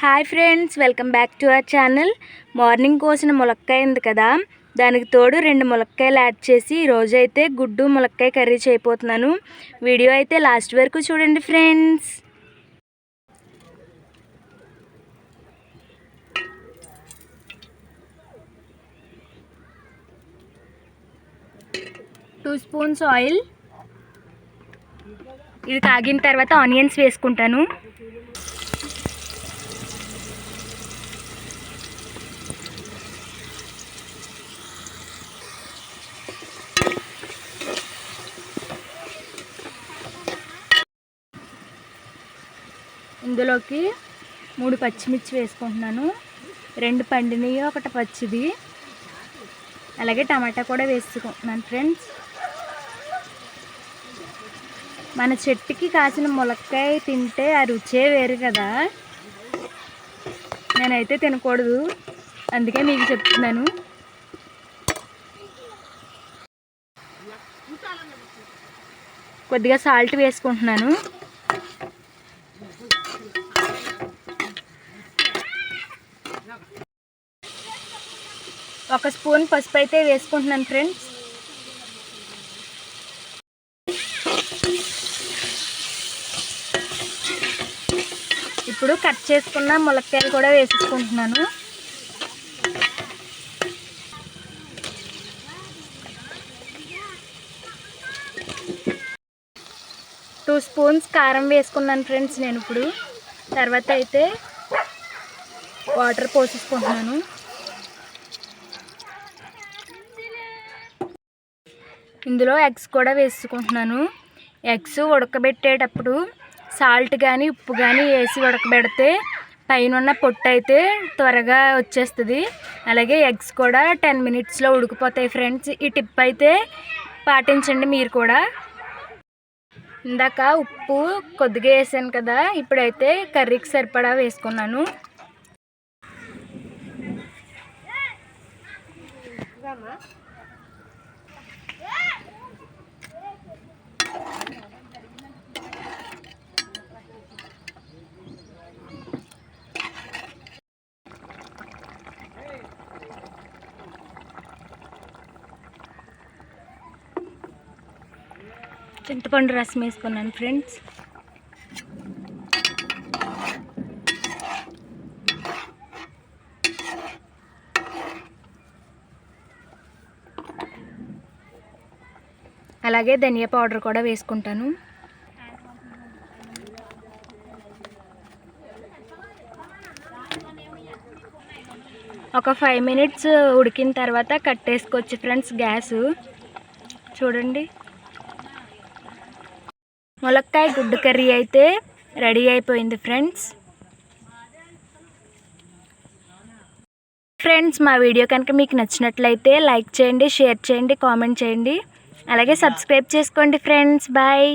Hi friends welcome back to our channel. Morning కోసిన ములక్కాయ ఉంది కదా దానికి తోడు రెండు ములక్కాయలు యాడ్ చేసి ఈరోజు అయితే గుడ్డు ములక్కాయ కర్రీ చేయబోతున్నాను. వీడియో అయితే లాస్ట్ వరకు చూడండి ఫ్రెండ్స్. Two spoons oil. ఇది కాగిన తర్వాత ఆనియన్స్ వేసుకుంటాను. ఇందులోకి మూడు పచ్చిమిర్చి వేసుకుంటున్నాను. రెండు పండినవి ఒకటి పచ్చిది. అలాగే టమాటా కూడా వేసుకుంటున్నాను ఫ్రెండ్స్. మన చెట్టుకి కాసిన ములక్కాయ తింటే ఆ రుచే వేరు కదా. నేనైతే తినకూడదు. అందుకే మీకు చెప్తున్నాను. కొద్దిగా సాల్ట్ వేసుకుంటున్నాను. ఒక స్పూన్ పసుపు అయితే వేసుకుంటున్నాను ఫ్రెండ్స్. ఇప్పుడు కట్ చేసుకున్న ములక్కాయలు కూడా వేసేసుకుంటున్నాను. టూ స్పూన్స్ కారం వేసుకున్నాను ఫ్రెండ్స్ నేను ఇప్పుడు. తర్వాత అయితే వాటర్ పోసేసుకుంటున్నాను. ఇందులో ఎగ్స్ కూడా వేసుకుంటున్నాను. ఎగ్స్ ఉడకబెట్టేటప్పుడు సాల్ట్ కానీ ఉప్పు కానీ వేసి ఉడకబెడితే పైన ఉన్న పొట్టు అయితే త్వరగా వచ్చేస్తుంది. అలాగే ఎగ్స్ కూడా టెన్ మినిట్స్లో ఉడికిపోతాయి ఫ్రెండ్స్. ఈ టిప్ అయితే పాటించండి మీరు కూడా. ఇందాక ఉప్పు కొద్దిగా వేసాను కదా ఇప్పుడైతే కర్రీకి సరిపడా వేసుకున్నాను. చింతపండు రసం వేసుకున్నాను ఫ్రెండ్స్ అలాగే ధనియా పౌడర్ కూడా వేసుకుంటాను. ఒక ఫైవ్ మినిట్స్ ఉడికిన తర్వాత కట్టేసుకోవచ్చు ఫ్రెండ్స్ గ్యాస్. చూడండి. ములక్కాయ గుడ్డు కర్రీ అయితే రెడీ అయిపోయింది ఫ్రెండ్స్. ఫ్రెండ్స్ మా వీడియో కనుక మీకు నచ్చినట్లయితే లైక్ చేయండి షేర్ చేయండి కామెంట్ చేయండి. అలాగే సబ్స్క్రైబ్ చేసుకోండి ఫ్రెండ్స్. బాయ్.